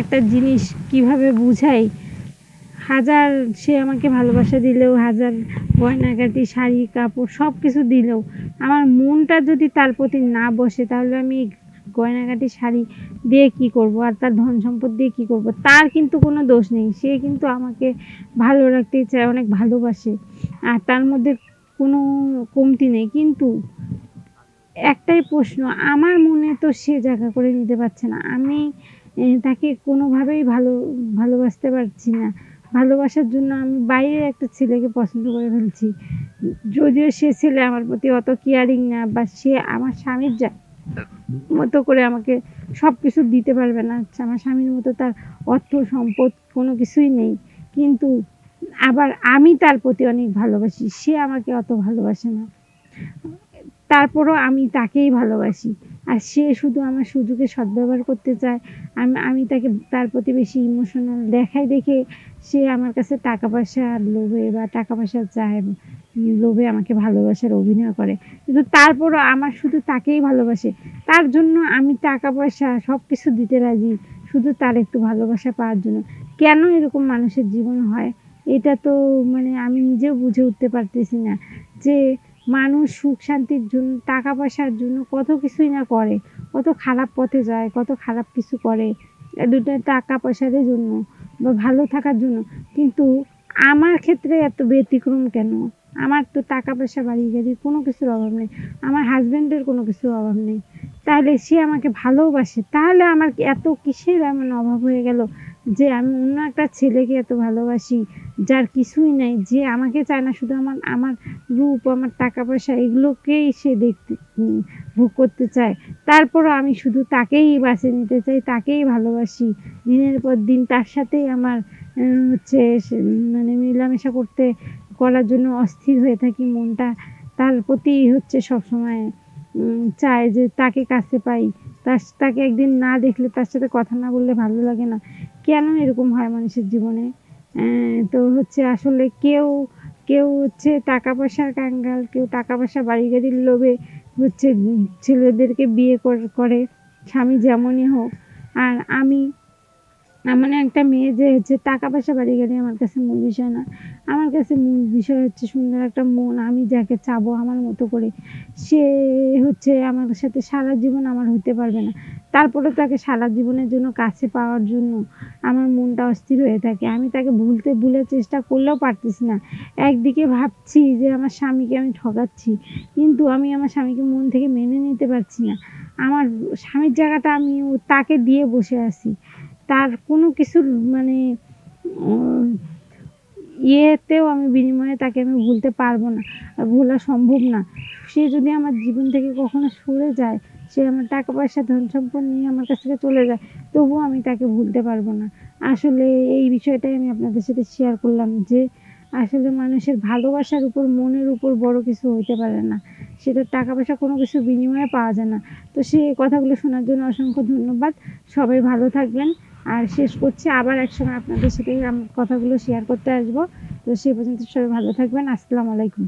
একটা জিনিস কীভাবে বুঝাই? হাজার সে আমাকে ভালোবাসা দিলেও, হাজার গয়নাগাটি, শাড়ি, কাপড় সব কিছু দিলেও, আমার মনটা যদি তার প্রতি না বসে, তাহলে আমি গয়নাগাটি, শাড়ি দিয়ে কী করব? আর তার ধন সম্পদ দিয়ে কী করব? তার কিন্তু কোনো দোষ নেই। সে কিন্তু আমাকে ভালো রাখতে চায়, অনেক ভালোবাসে। আর তার মধ্যে কোনো কমতি নেই। কিন্তু একটাই প্রশ্ন, আমার মনে তো সে জায়গা করে নিতে পারছে না। আমি তাকে কোনোভাবেই ভালো, ভালোবাসতে পারছি না। ভালোবাসার জন্য আমি বাইরের একটা ছেলেকে পছন্দ করে ফেলছি। যদিও সে ছেলে আমার প্রতি অত কেয়ারিং না, বা সে আমার স্বামীর যা মতো করে আমাকে সব কিছু দিতে পারবে না, আমার স্বামীর মতো তার অর্থ, সম্পদ কোনো কিছুই নেই। কিন্তু আবার আমি তার প্রতি অনেক ভালোবাসি, সে আমাকে অত ভালোবাসে না। তারপরও আমি তাকেই ভালোবাসি। আর সে শুধু আমার সুযোগে সদ্ব্যবহার করতে চায়। আমি আমি তাকে, তার প্রতি বেশি ইমোশনাল দেখাই দেখে সে আমার কাছে টাকা পয়সার লোভে বা টাকা পয়সা চায়, লোভে আমাকে ভালোবাসার অভিনয় করে। কিন্তু তারপরও আমার শুধু তাকেই ভালোবাসে। তার জন্য আমি টাকা পয়সা সব কিছু দিতে রাজি, শুধু তার একটু ভালোবাসা পাওয়ার জন্য। কেন এরকম মানুষের জীবন হয়? এটা তো মানে আমি নিজেও বুঝে উঠতে পারতেছি না যে মানুষ সুখ শান্তির জন্য, টাকা পয়সার জন্য কত কিছুই না করে, কত খারাপ পথে যায়, কত খারাপ কিছু করে দুটো টাকা পয়সার জন্য বা ভালো থাকার জন্য। কিন্তু আমার ক্ষেত্রে এত ব্যতিক্রম কেন? আমার তো টাকা পয়সা বাড়ি গাড়ি কোনো কিছুর অভাব নেই। আমার হাজব্যান্ডের কোনো কিছুর অভাব নেই। তাহলে সে আমাকে ভালোবাসে, তাহলে আমার এত কিসের এমন অভাব হয়ে গেল? যে আমি অন্য একটা ছেলেকে এত ভালোবাসি, যার কিছুই নাই, যে আমাকে চায় না শুধু আমার আমার রূপ, আমার টাকা পয়সা, এগুলোকেই সে দেখতে ভোগ করতে চায়। তারপরও আমি শুধু তাকেই বাছে নিতে চাই, তাকেই ভালোবাসি। দিনের পর দিন তার সাথেই আমার হচ্ছে মানে মেলামেশা করতে, করার জন্য অস্থির হয়ে থাকি মনটা। তার প্রতি হচ্ছে সবসময় চায় যে তাকে কাছে পাই। তার, তাকে একদিন না দেখলে তার সাথে কথা না বললে ভালো লাগে না। কেন এরকম হয় মানুষের জীবনে? তো হচ্ছে আসলে কেউ কেউ হচ্ছে টাকা পয়সার কাঙ্গাল, কেউ টাকা পয়সা বাড়ি গাড়ির লোভে হচ্ছে ছেলেদেরকে বিয়ে করে। স্বামী যেমনই হোক। আর আমি এমন একটা মেয়ে যে হচ্ছে টাকা পয়সা বাড়ি গেলে আমার কাছে মূল বিষয় না। আমার কাছে মূল বিষয় হচ্ছে সুন্দর একটা মন, আমি যাকে চাবো আমার মতো করে। সে হচ্ছে আমার সাথে সারা জীবন আমার হতে পারবে না। তারপরে তাকে সারা জীবনের জন্য কাছে পাওয়ার জন্য আমার মনটা অস্থির হয়ে থাকে। আমি তাকে ভুলতে ভুলে চেষ্টা করলেও পারতেছি না। একদিকে ভাবছি যে আমার স্বামীকে আমি ঠকাচ্ছি, কিন্তু আমি আমার স্বামীকে মন থেকে মেনে নিতে পারছি না। আমার স্বামীর জায়গাটা আমি তাকে দিয়ে বসে আছি। তার কোনো কিছুর মানে ইয়েতেও আমি বিনিময়ে তাকে আমি ভুলতে পারব না, আর ভোলা সম্ভব না। সে যদি আমার জীবন থেকে কখনো সরে যায়, সে আমার টাকা পয়সা, ধন সম্পদ নিয়ে আমার কাছ থেকে চলে যায়, তবুও আমি তাকে ভুলতে পারব না। আসলে এই বিষয়টাই আমি আপনাদের সাথে শেয়ার করলাম যে, আসলে মানুষের ভালোবাসার উপর, মনের উপর বড় কিছু হইতে পারে না। সেটা টাকা পয়সা কোনো কিছু বিনিময়ে পাওয়া যায় না। তো সে কথাগুলো শোনার জন্য অসংখ্য ধন্যবাদ। সবাই ভালো থাকবেন। আর শেষ করছি আবার একসময় আপনাদের সাথে কথাগুলো শেয়ার করতে আসব। তো সে পর্যন্ত সবাই ভালো থাকবেন। আসসালামু আলাইকুম।